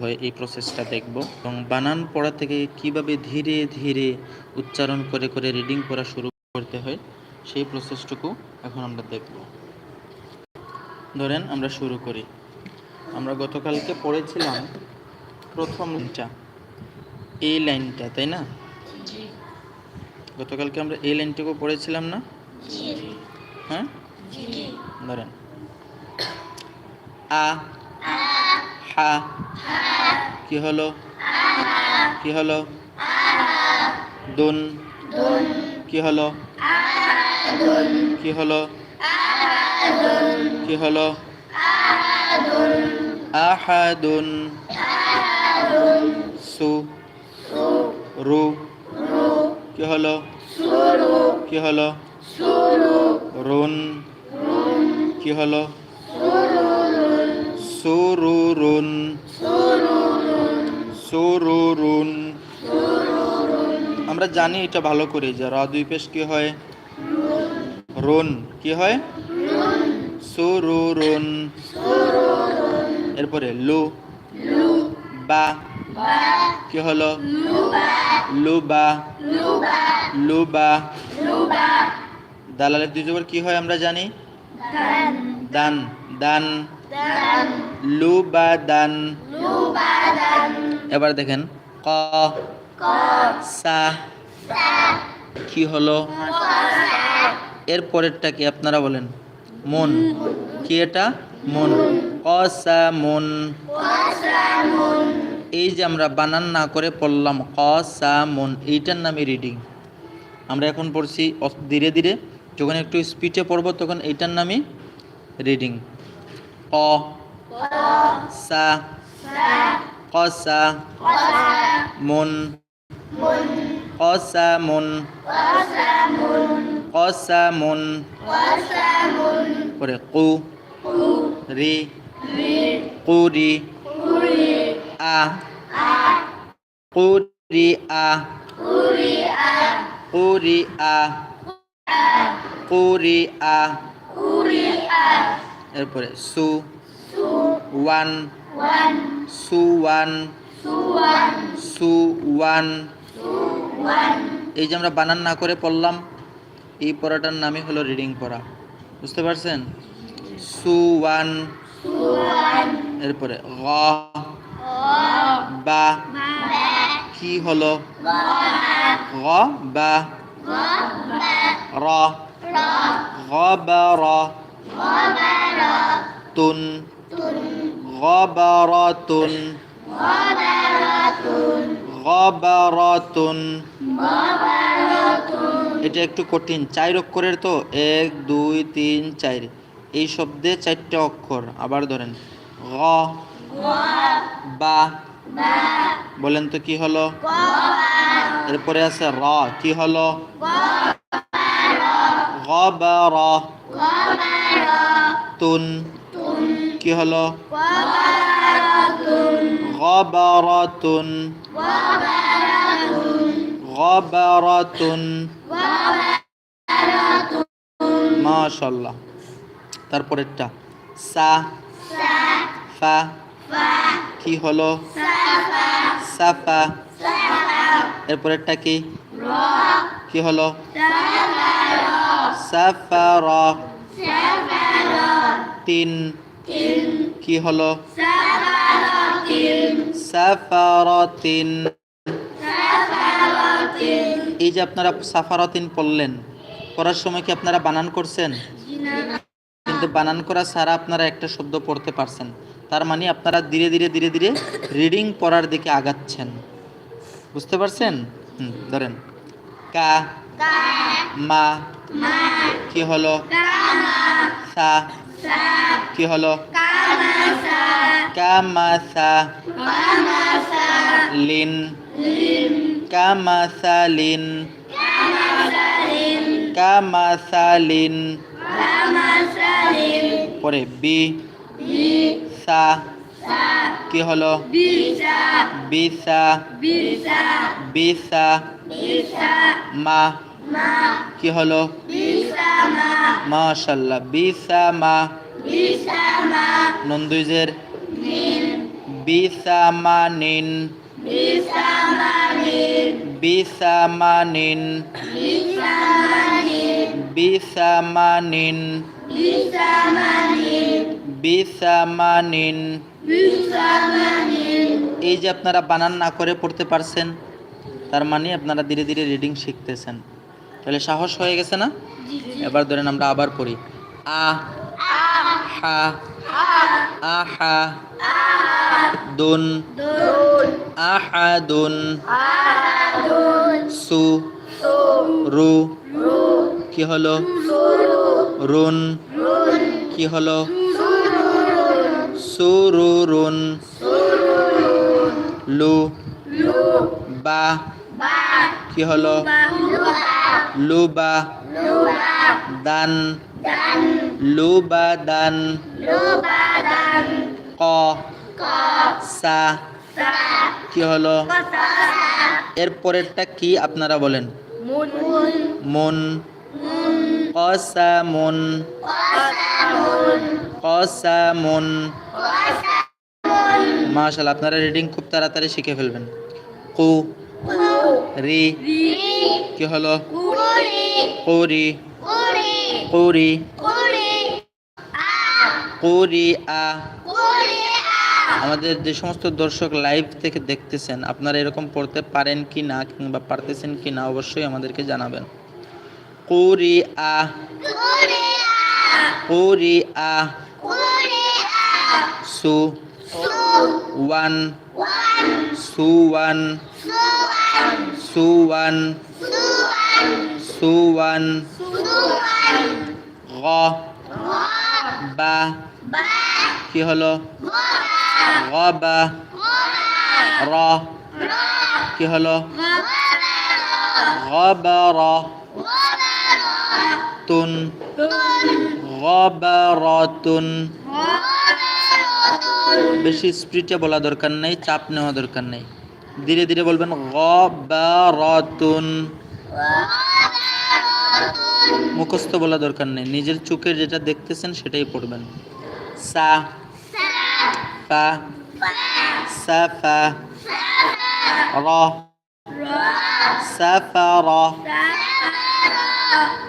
হয় এই প্রসেসটা দেখব। এবং বানান পড়া থেকে কীভাবে ধীরে ধীরে উচ্চারণ করে করে রিডিং পড়া শুরু করতে হয় সেই প্রসেসটুকু এখন আমরা দেখব। ধরেন আমরা শুরু করি। আমরা গতকালকে পড়েছিলাম প্রথম লাইনটা এই লাইনটা তাই না? গতকালকে আমরা এই লাইনটুকু পড়েছিলাম না? হ্যাঁ? ধরেন। আ হা কি হলো? কি হলো? দুন। কি হলো? কি হলো? কি হলো? আহাদুন। সু। রু। কি হলো? কি হলো? রুন। কি হলো? সুরুরুন। সুরুরুন। আমরা জানি এটা ভালো করে, যে র দুই পেশ কি হয়? রুন। কি হয়? সুরুরুন। এরপরে লু। বা। কি হলো? লুবা। লুবা। দালালের দুই জবর কি হয় আমরা জানি? দান। দান। লুবা দান এবার দেখেন ক। সা। কি হলো? এর পরেরটা কি আপনারা বলেন? মন। কি এটা? মন। কসা মন। এই যে আমরা বানান না করে পড়লাম কসা মন এইটার নামে রিডিং। আমরা এখন পড়ছি ধীরে ধীরে যখন একটু স্পিডে পড়ব তখন এইটার নামই রিডিং। ক সা কসা মন কসা মন কসা মন পরে কু রি কুরি আ কুরি আ কুরি আ কুরি আ এরপরে সু ওয়ান সু ওয়ান সু ওয়ান এই যে আমরা বানান না করে পড়লাম এই পড়াটার নামই হলো রিডিং পড়া। বুঝতে পারছেন? সু ওয়ান। এরপরে গ বা কি হলো? গ বা। র গ বা র। তুন গবারাতুন গবারাতুন এটা একটু কঠিন। চার অক্ষরের তো? এক, দুই, তিন, চার। এই শব্দে চারটে অক্ষর। আবার ধরেন। গ, বা, বলেন তো কি হলো? এরপরে আছে র। কি হলো? গবার। তুন। কি হলো? গবারাতুন গবারাতুন মাশাল্লাহ তারপরেরটা। সা। ফা। কি হলো? সাফা। এরপরেরটা কি? কি হলো? সাফার। তিন। কি হলো? সাফারতিন। এই যে আপনারা সাফারতিন পড়লেন, পড়ার সময় কি আপনারা বানান করছেন? কিন্তু বানান করা ছাড়া আপনারা একটা শব্দ পড়তে পারছেন। তার মানে আপনারা ধীরে ধীরে ধীরে ধীরে রিডিং পড়ার দিকে আগাচ্ছেন। বুঝতে পারছেন? হুম, ধরেন। কা, মা কি হলো? সা। কি হলো? কামাসা। লিন। কামাসালিন। কামাসালিন। পরে বি। সা। কি হলো? বিসা বিসা মা। কি হলো? মাশাল্লাহ বিসা মা নন্দুইজের বিসামানিন। বিসামানিন। বিসামানিন। বিসামানিন। এই যে আপনারা বানান না করে পড়তে পারছেন, তার মানে আপনারা ধীরে ধীরে রিডিং শিখতেছেন। তাহলে সাহস হয়ে গেছে না? এবার ধরেন আমরা আবার পড়ি আ হা আহা দুন আহাদুন সু রু কি হলো? রুন কি হলো? সুরুরুন লু বা কি হলো? লুবা। দান। লুবা দান। ক। সা। কি হলো? এর পরেরটা কি আপনারা বলেন? মন। কসা মন। কসা মন। মাশাআল্লাহ, আপনারা রিডিং খুব তাড়াতাড়ি শিখে ফেলবেন। কু। রি। কি হলো? কুরি কুরি কুরি আ। আমাদের যে সমস্ত দর্শক লাইভ থেকে দেখতেছেন আপনারা এরকম পড়তে পারেন কি না কিংবা পারতেছেন কি না অবশ্যই আমাদেরকে জানাবেন। কুরি আ। কুরি আ। সু। ওয়ান। সুওয়ান। সুওয়ান। সুওয়ান। গ। বা। কি হলো? গবা র। কি হলো? গবর তুন। গবরতুন বেশি স্পিডে বলা দরকার নেই, চাপ নেওয়া দরকার নেই। ধীরে ধীরে বলবেন, গবরতুন। মুখস্থ বলা দরকার নেই। নিজের চোখের যেটা দেখতেছেন সেটাই পড়বেন। সা। ফা। সাফা। র। সাফার।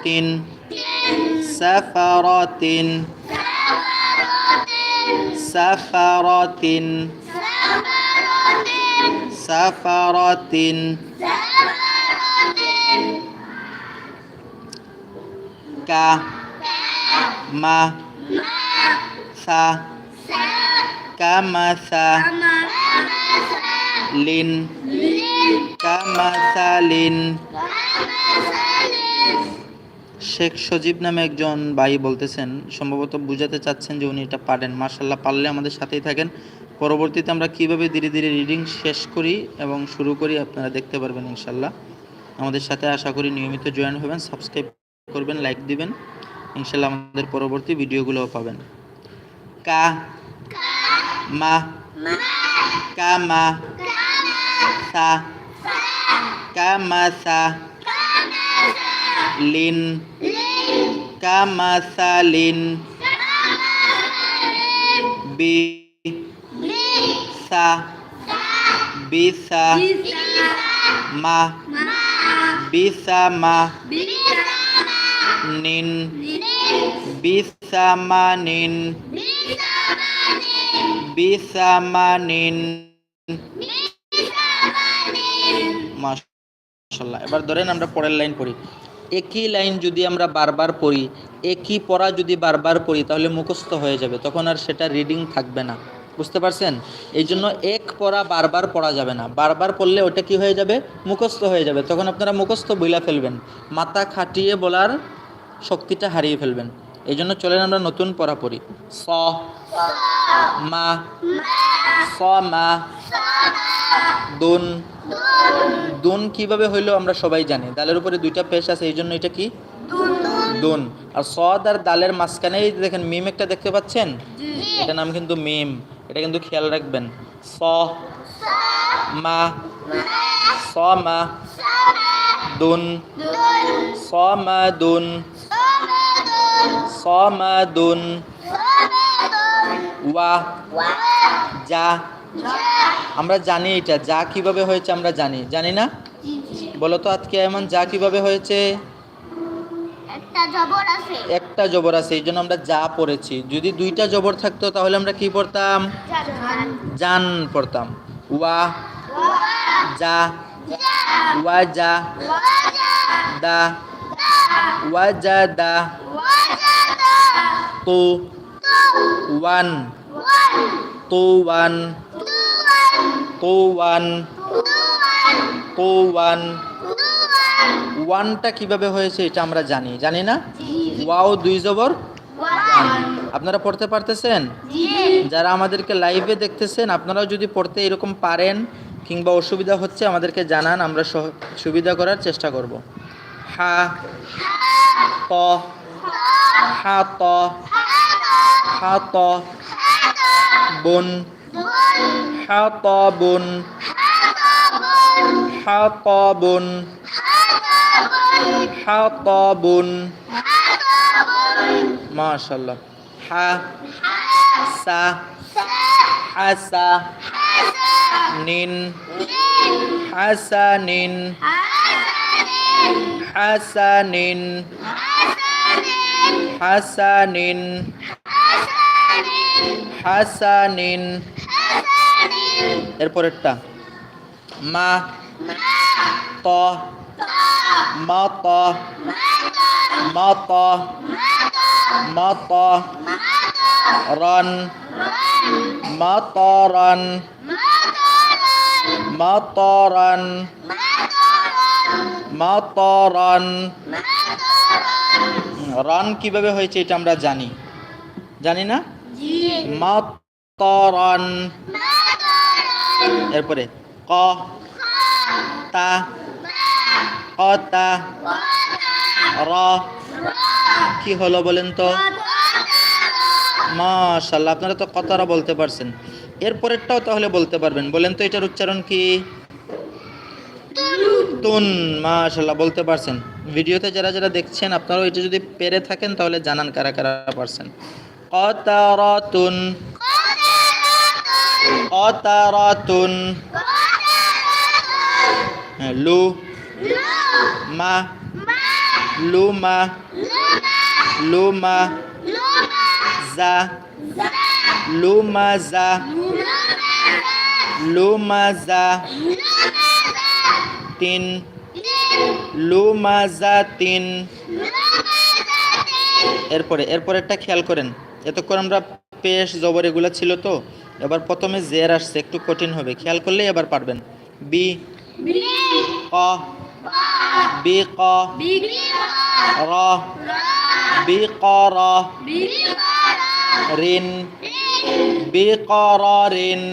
তিন। সাফারাতিন। সাফারাতিন সাফারাতিন কা মা সা কামাসা লিন কামাসালিন শেখ সজীব নামে একজন ভাই বলতেছেন, সম্ভবত বুঝাতে চাচ্ছেন যে উনি এটা পারেন। মার্শাল্লাহ পারলে আমাদের সাথেই থাকেন। পরবর্তীতে আমরা কীভাবে ধীরে ধীরে রিডিং শেষ করি এবং শুরু করি আপনারা দেখতে পারবেন ইনশাল্লাহ আমাদের সাথে আশা করি নিয়মিত জয়েন হবেন সাবস্ক্রাইব করবেন লাইক দিবেন। ইনশাল্লাহ আমাদের পরবর্তী ভিডিওগুলোও পাবেন। কা মা কা মা সা কা মা সা লিন কামাসালিন বি সা বিসা মা বিসা মা নিন নিন বিসামা নিন মাশাআল্লাহ এবার ধরেন আমরা পরের লাইন পড়ি। একই লাইন যদি আমরা বারবার পড়ি, একই পড়া যদি বারবার পড়ি, তাহলে মুখস্থ হয়ে যাবে। তখন আর সেটা রিডিং থাকবে না। বুঝতে পারছেন? এই জন্য এক পড়া বারবার পড়া যাবে না। বারবার পড়লে ওটা কি হয়ে যাবে? মুখস্থ হয়ে যাবে। তখন আপনারা মুখস্থ বইলা ফেলবেন। মাথা খাটিয়ে বলার শক্তিটা হারিয়ে ফেলবেন। এই জন্য চলেন আমরা নতুন পড়া পড়ি। স, মা স, মা দুন। দুন। কীভাবে হইল আমরা সবাই জানি। দালের উপরে দুইটা পেশ আছে এই জন্য এটা কি? দুন। আর সদ আর দালের মাঝখানে দেখেন মিম একটা দেখতে পাচ্ছেন? এটা নাম কিন্তু মিম। এটা কিন্তু খেয়াল রাখবেন। স মা স মা দুন। স মা দুন। স মা দুন। ওয়া। যা। আমরা জানি এটা যা কীভাবে হয়েছে আমরা জানি। জানি না? বলো তো আজকে এমন যা কীভাবে হয়েছে? একটা জবর আছে। একটা জবর আছে এই জন্য আমরা যা পড়েছি। যদি দুইটা জবর থাকতো তাহলে আমরা কি পড়তাম? জান। পড়তাম। ওয়া যা ওয়া যা দা ওয়া যা দা তো ওয়ান। তো ওয়ান তো ওয়ান তো ওয়ান ওয়ানটা কীভাবে হয়েছে এটা আমরা জানি। জানি না? ওয়াও দুই জবর? আপনারা পড়তে পারতেছেন? যারা আমাদেরকে লাইভে দেখতেছেন আপনারাও যদি পড়তে এরকম পারেন কিংবা অসুবিধা হচ্ছে আমাদেরকে জানান আমরা সুবিধা করার চেষ্টা করব। হা ত হা ত হা ত বন হা ত বন হা ত বন হা ত বন মাশাল্লাহ হা সা হাসা নিন হাসানিন। এরপরেরটা। মা ত। মত মত মত রন। মতরন মতরন মতরন রন কীভাবে হয়েছে এটা আমরা জানি। জানি না? মতরন এরপরে ক। তা। কতা র। কি হলো বলেন তো? মাশাল্লাহ আপনারা তো কতরা বলতে পারছেন। এরপরেরটাও তাহলে বলতে পারবেন। বলেন তো এটার উচ্চারণ কি? তুন। মাশাল্লাহ বলতে পারছেন। ভিডিওতে যারা যারা দেখছেন আপনারাও এটা যদি পেরে থাকেন তাহলে জানান কারা কারা পারছেন। কতারাতুন কতারাতুন হ্যাঁ লু মা লুমা লুমা যা লুমাজা লুমাজা তিন লুমাজা তিন এরপরে এরপরেরটা খেয়াল করেন। এতক্ষণ আমরা পেশ জবর এগুলো ছিল তো, এবার প্রথমে জের আসছে, একটু কঠিন হবে। খেয়াল করলেই এবার পারবেন। বি, ক বি, ক, র, বি, ক, র রিন বি, ক, র রিন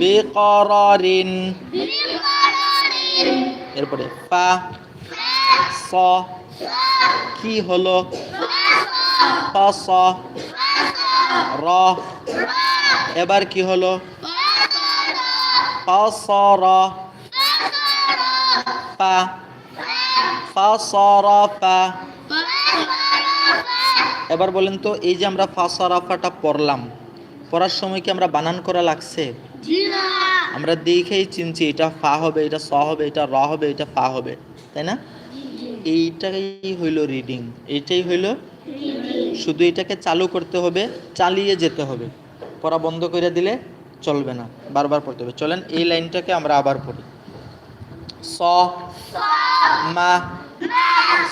বি, ক, র রিন এরপরে পা স, কি হলো? স র। এবার কি হলো? প স র। পা। প স র পা। এবার বলেন তো এই যে আমরা ফাসারাফাটা পড়লাম পড়ার সময় কি আমরা বানান করা লাগছে? আমরা দেখেই চিনছি এটা ফা হবে এটা স হবে এটা র হবে এটা ফা হবে তাই না? এইটাই হইল রিডিং এইটাই হইল শুধু এটাকে চালু করতে হবে, চালিয়ে যেতে হবে। পড়া বন্ধ করে দিলে চলবে না, বারবার পড়তে হবে। চলেন এই লাইনটাকে আমরা আবার পড়ি। স, মা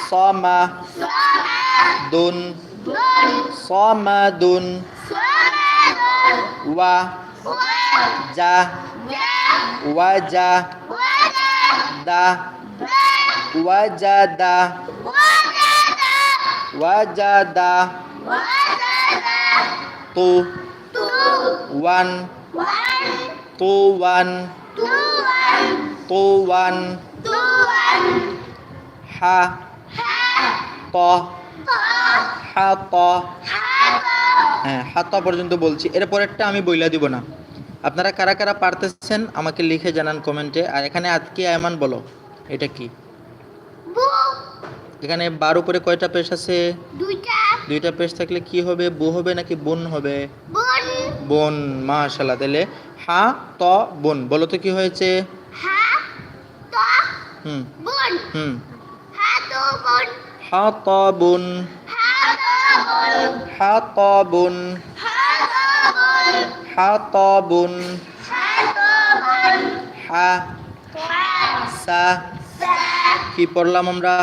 স, মা, দুন, স, মা, দুন, ওয়া, যা ওয়া, যা, দা, ওয়া, যা, দা ওয়ান তু ওয়ান তু ওয়ান হা ত হা ত হ্যাঁ হাত পর্যন্ত বলছি। এরপরেরটা আমি বইলা দিব না। আপনারা কারা কারা পারতেছেন আমাকে লিখে জানান কমেন্টে। আর এখানে আজকে আয়মান বলো। এটা কি? এখানে বার উপরে কয়টা পেশ আছে? দুইটা। দুইটা পেশ থাকলে কি হবে? বু হবে নাকি বোন হবে? বোন। বোন মাশাল্লাহ তাহলে হা ত বোন বলো তো কি হয়েছে? হা তো হুম। বোন। হুম। হা তো বোন। হা ত বোন। হা তো বোন। হা ত বোন। হা সা। কি পড়লাম আমরা?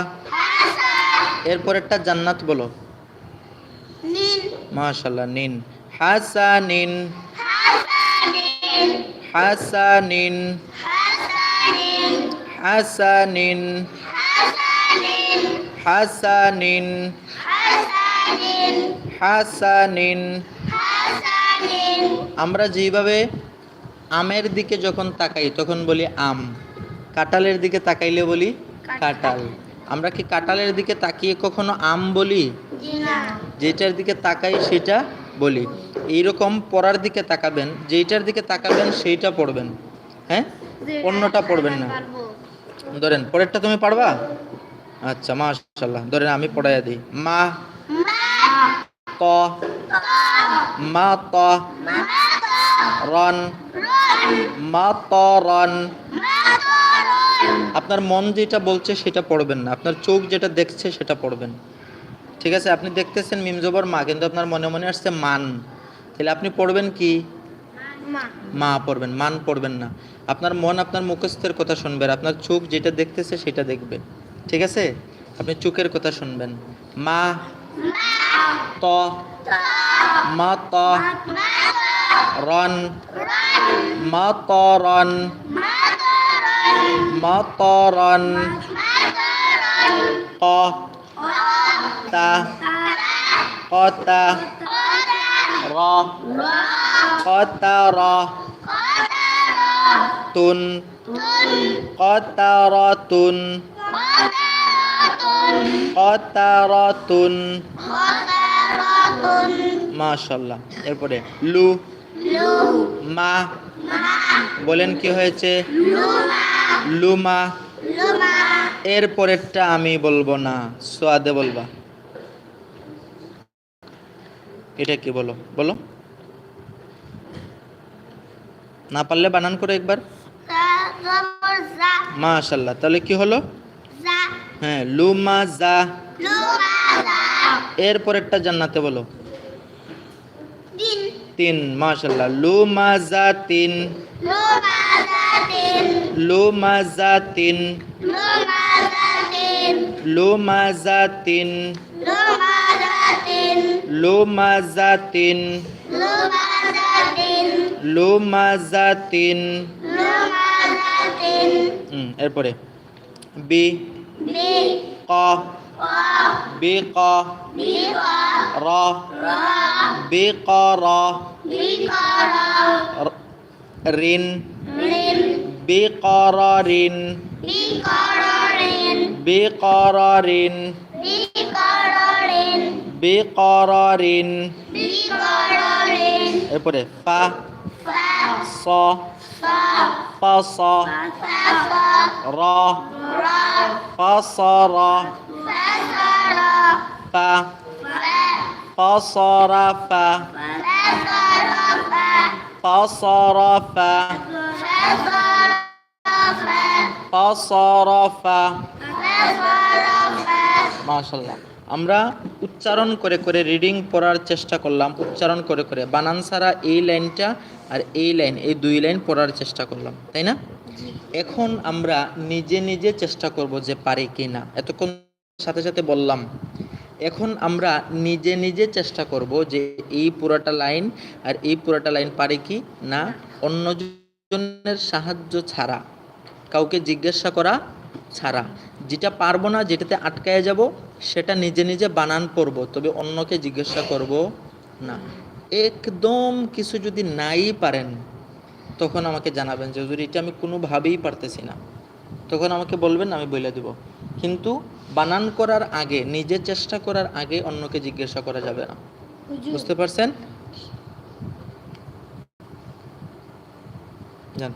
এরপরেরটা জান্নাত বলো মাশাল্লাহ নিন হাসানিন হাসানিন হাসানিন হাসানিন হাসানিন আমরা যেভাবে আমের দিকে যখন তাকাই তখন বলি আম কাঁঠালের দিকে তাকাইলে বলি কাঁঠাল আমরা কি কাঁঠালের দিকে তাকিয়ে কখনো আম বলি? যেটার দিকে তাকাই সেটা বলি। এইরকম পড়ার দিকে তাকাবেন যেইটার দিকে তাকাবেন সেইটা পড়বেন। হ্যাঁ? অন্যটা পড়বেন না। ধরেন পরেরটা তুমি পারবা? আচ্ছা মাশাল্লাহ ধরেন আমি পড়াইয়া দিই। মা ত মা ত রন মা ত রন। আপনার মন যেটা বলছে সেটা পড়বেন না। আপনার চোখ যেটা দেখছে সেটা পড়বেন। ঠিক আছে? আপনি দেখতেছেন মিমজবর মা কিন্তু আপনার মনে মনে আসছে মান। তাহলে আপনি পড়বেন কি? মা। পড়বেন মান পড়বেন না। আপনার মন আপনার মুখস্থের কথা শুনবে আর আপনার চোখ যেটা দেখতেছে সেটা দেখবে ঠিক আছে? আপনি চোখের কথা শুনবেন। মা ত মা ত রন মা ত রন مطرا ق ت قت ر قتر تن قترة কতারাতুন মাশাল্লাহ এরপরে লু। মা। বলেন কি হয়েছে? লুমা। এর পরেরটা আমি বলব না সোয়াদে বলবা। এটা কি বলো? বলো। না পারলে বানান করে একবার। মাশাল্লাহ তাহলে কি হলো? হ্যাঁ লুমা জা এর পরেরটা জান্নাতে বলো। তিন। মাশাল্লাহ লুমা জা তিন। লুমা জা তিন লুমা জা তিন লুমা জা তিন লুমা জা তিন হুম, এরপরে বি ক বি ক র বি ক র র- রিন বি ক র রিন বি ক র Rin biqararin. Biqararin. Biqararin. Biqararin. Biqararin. Biqararin. Eh boleh. Fa. Fa. So fa. Fa so fa fa ra. Ra. Fa so ra. Fa so ra. Fa. Fa. So ra fa fa so ra fa. Fa so ra fa. Fa so ra fa. মাশাল্লাহ আমরা উচ্চারণ করে করে reading পড়ার চেষ্টা করলাম উচ্চারণ করে করে। বানান ছাড়া এই লাইনটা আর এই লাইন এই দুই লাইন পড়ার চেষ্টা করলাম তাই না? এখন আমরা নিজে নিজে চেষ্টা করব যে পারি কি না। এতক্ষণ সাথে সাথে বললাম। এখন আমরা নিজে নিজে চেষ্টা করব যে এই পুরোটা লাইন আর এই পুরোটা লাইন পারি কি না? অন্যজনের সাহায্য ছাড়া। কাউকে জিজ্ঞাসা করা ছাড়া। যেটা পারব না যেটাতে আটকায় যাব সেটা নিজে নিজে বানান পড়ব তবে অন্যকে জিজ্ঞাসা করব না। একদম কিছু যদি নাই পারেন তখন আমাকে জানাবেন যে যদি এটা আমি কোনোভাবেই পারতেছি না। তখন আমাকে বলবেন আমি বলে দেব। কিন্তু বানান করার আগে নিজে চেষ্টা করার আগে অন্যকে জিজ্ঞাসা করা যাবে না। বুঝতে পারছেন? জান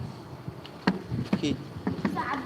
عبد